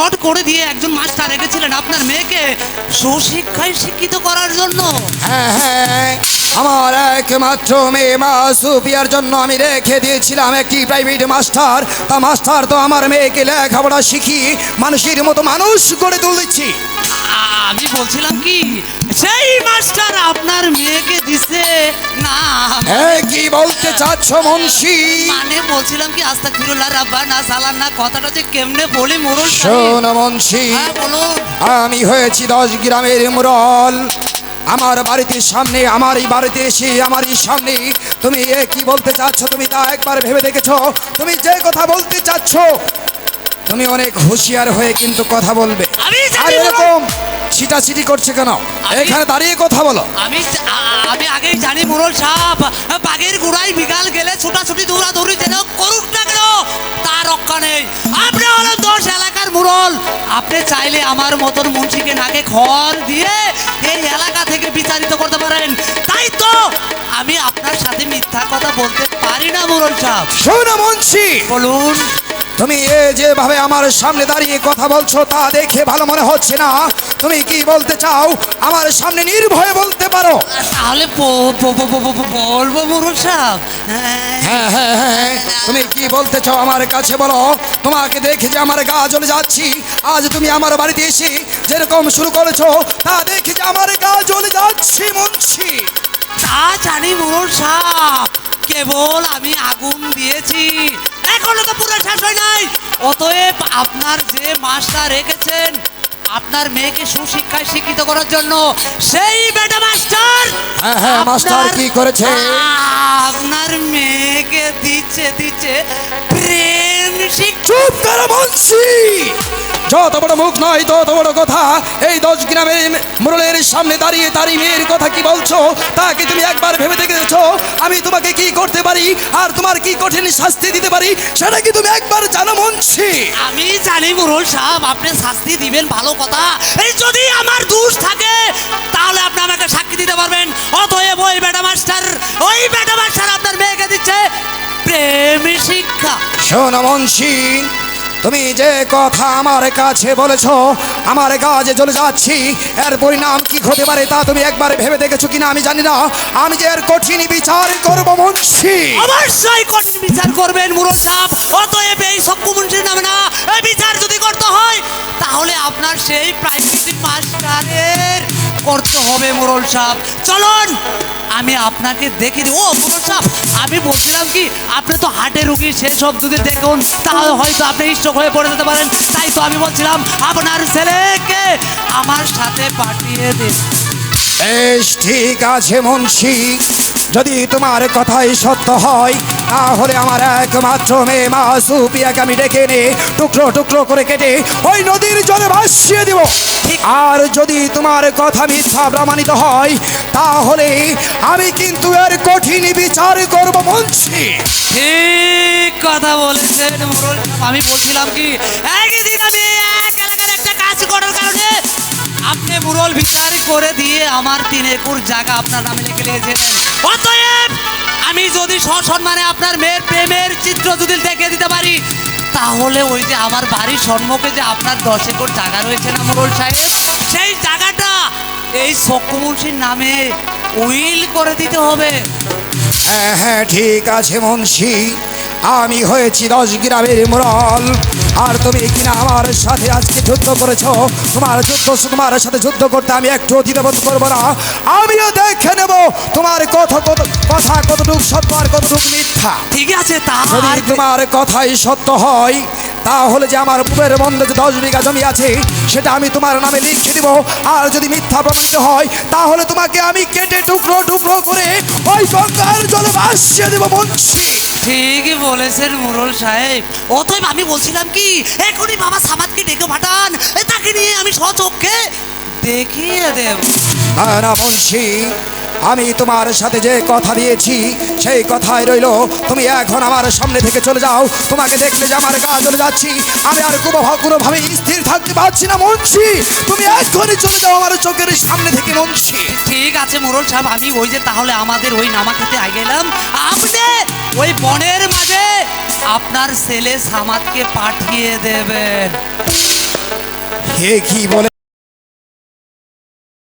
Note করে দিয়ে একজন মাস্টার রেখেছিলেন আপনার মেয়েকে সুশিক্ষায় শিক্ষিত করার জন্য। হ্যাঁ হ্যাঁ। আমার একমাত্র মেয়ে মা সুফিয়ার জন্য আমি রেখে দিয়েছিলাম একটি প্রাইভেট মাস্টার তা মাস্টার তো আমার মেয়েকে লেখাপড়া শিখি মানুষের মতো মানুষ গড়ে তুলেছি। আমি বলছিলাম কি সেই মাস্টার আপনার মেয়েকে দিছে? না। হ্যাঁ কি বলতে চাচ্ছ মুন্সি? মানে বলছিলাম কি আস্তা ফিরুল্লাহ রাব্বা না সালান না কথাটা যে কেমনে বলি মোরল। শোন মুন্সি হ্যাঁ বলুন। আমি হয়েছি দশ গ্রামের মুরল। আমার বাড়িতে সামনে আমারই বাড়িতে এসে আমারই সামনে। তুমি এ কি বলতে চাচ্ছ? তুমি তা একবার ভেবে দেখেছ? তুমি যে কথা বলতে চাচ্ছ তুমি অনেক হুঁশিয়ার হয়ে কিন্তু কথা বলবে। আর। এরকম ছিটাছিটি করছে কেন? এখানে দাঁড়িয়ে কথা বলো। আমি আমি আগেই জানি মোরল সাপ বাঘের গুড়াই বিকাল গেলে ছোটাছুটি দৌড়াদৌড়ি যেন করুক না কেন তার রক্ষা নেই। আপনি হলেন দশ এলাকার মুরল। আপনি চাইলে আমার মতন মুন্সিকে নাকে খড় দিয়ে এই এলাকা থেকে বিচারিত করতে পারেন। তাই তো আমি আপনার সাথে মিথ্যা কথা বলতে পারি না মুরল সাপ শোনো মুন্সি। বলুন। তুমি এ যেভাবে আমার সামনে দাঁড়িয়ে কথা বলছো তা দেখে ভালো মনে হচ্ছে না। তুমি কি বলতে চাও? আমার সামনে নির্ভয়ে বলতে পারো। তাহলে বলব মুরল সাপ হ্যাঁ হ্যাঁ হ্যাঁ হ্যাঁ। তুমি কি বলতে চাও আমার কাছে বলো? তোমাকে দেখে যে আমার গা জ্বলে যাচ্ছি। আজ তুমি আমার বাড়িতে এসে যেরকম শুরু করেছ তা দেখে যে আমার গা জ্বলে যাচ্ছি মুন্সি। তা জানি মোর সাপ কেবল আমি আগুন দিয়েছি। এখনও তো পুরো শেষ হয় নাই। অতএব আপনার যে মাস্টার রেখেছেন আপনার মেয়েকে সুশিক্ষায় শিক্ষিত করার জন্য সেই বেটা মাস্টার হ্যাঁ, হ্যাঁ, মাস্টার কি করেছে? আপনার মেয়েকে দিচ্ছে দিচ্ছে। চুপ করো মুন্সি যত বড় মুখ নয়, তত বড় কথা। এই দশ গ্রামের মুরলের সামনে দাঁড়িয়ে তারই মেয়ের কথা কি বলছো? তাকে তুমি একবার ভেবে দেখেছ? আমি তোমাকে কি করতে পারি? আর তোমার কি কঠিন শাস্তি দিতে পারি? সেটা কি তুমি একবার জানো, মুন্সি? আমি জানি মুরল সাহেব, আপনি শাস্তি দিবেন ভালো কথা। এই যদি আমার দোষ থাকে, তাহলে আপনি আমাকে সাক্ষী দিতে পারবেন। অতএব ওই বেটা মাস্টার, ওই বেটা প্রেম শিক্ষা। শোন মুন্সি তুমি যে কথা আমার কাছে বলেছ আমার কাজে চলে যাচ্ছি এর পরিণাম কি হতে পারে তা তুমি একবার ভেবে দেখেছ কিনা আমি জানি না। আমি যে এর কঠিন বিচার করব মুন্সি অবশ্যই কঠিন বিচার করবেন মুরল সাহেব। অতএব এই সক্ষমন্ত্রীর নামে না এই বিচার যদি করতে হয় তাহলে আপনার সেই প্রাইভেট মাস্টারের করতে হবে মুরল সাহেব। চলুন, আমি আপনাকে দেখে দিই ও, মুরল সাহেব, আমি বলছিলাম কি, আপনি তো হার্টের রুগী সেসব যদি দেখুন, তাহলে হয়তো আপনি স্ট্রোক হয়ে পড়ে যেতে পারেন। তাই তো আমি বলছিলাম, আপনার ছেলেকে আমার সাথে পাঠিয়ে দিন। বেশ, ঠিক আছে, মুন্সি। যদি তোমার কথাই সত্য হয় তাহলে আমার একমাত্র মেয়ে মা সুপিয়াকে আমি ডেকে নে টুকরো টুকরো করে কেটে ওই নদীর জলে ভাসিয়ে দিব। আর যদি তোমার কথা মিথ্যা প্রমাণিত হয় তাহলে আমি কিন্তু এর কঠিন বিচার করব বলছি। ঠিক কথা বলেছেন আমি বলছিলাম কি একদিন আপনি মুরল বিচার করে দিয়ে আমার তিন একর জায়গা আপনার নামে লিখে দিয়েছিলেন অতএব আমি যদি সসম্মানে আপনার মেয়ের প্রেমের চিত্র যদি দেখে দিতে পারি, তাহলে ওই যে আমার বাড়ির সম্মুখে যে আপনার দশ একর জায়গা রয়েছে না মোরল সাহেব, সেই জায়গাটা এই সকুমুন্সির নামে উইল করে দিতে হবে। হ্যাঁ হ্যাঁ ঠিক আছে মুন্সি। আমি হয়েছি দশ গ্রামের মুরল আর তুমি কিনা আমার সাথে আজকে যুদ্ধ করেছ? তোমার যুদ্ধ তোমার সাথে যুদ্ধ করতে আমি একটু দ্বিধাবোধ করব না। আমিও দেখে নেব তোমার কথা কত কথা কতটুকু সত্য আর কতটুকু মিথ্যা। ঠিক আছে তা যদি তোমার কথাই সত্য হয় তাহলে যে আমার পূবের বন্ধে যে দশ বিঘা জমি আছে সেটা আমি তোমার নামে লিখে দিব। আর যদি মিথ্যা প্রমাণিত হয় তাহলে তোমাকে আমি কেটে টুকরো টুকরো করে ওই গঙ্গার জলে ভাসিয়ে দেবো মুন্সি। ঠিকই বলেছেন মুরল সাহেব। অতএব আমি বলছিলাম কি এখনই বাবা সামাদকে ডেকে পাঠান। তাকে নিয়ে আমি সচক্ষে দেখিয়ে দেব। আর মুন্সি আমি তোমার সাথে যে কথা দিয়েছি সেই কথাই রইল তুমি এখন আমার সামনে থেকে চলে যাও। তোমাকে দেখলে যে আমার গা চলে যাচ্ছি। আমি আর কোনো কোনোভাবে স্থির থাকতে পারছি না মুন্সি। তুমি এখনই চলে যাও আমার চোখের সামনে থেকে মুন্সি। ঠিক আছে মুরল সাহেব আমি ওই যে তাহলে আমাদের ওই নামা খেতে আগে গেলাম আপনি ওই বনের মাঝে আপনার ছেলে সামাদকে পাঠিয়ে দেবেন। হে কি বলে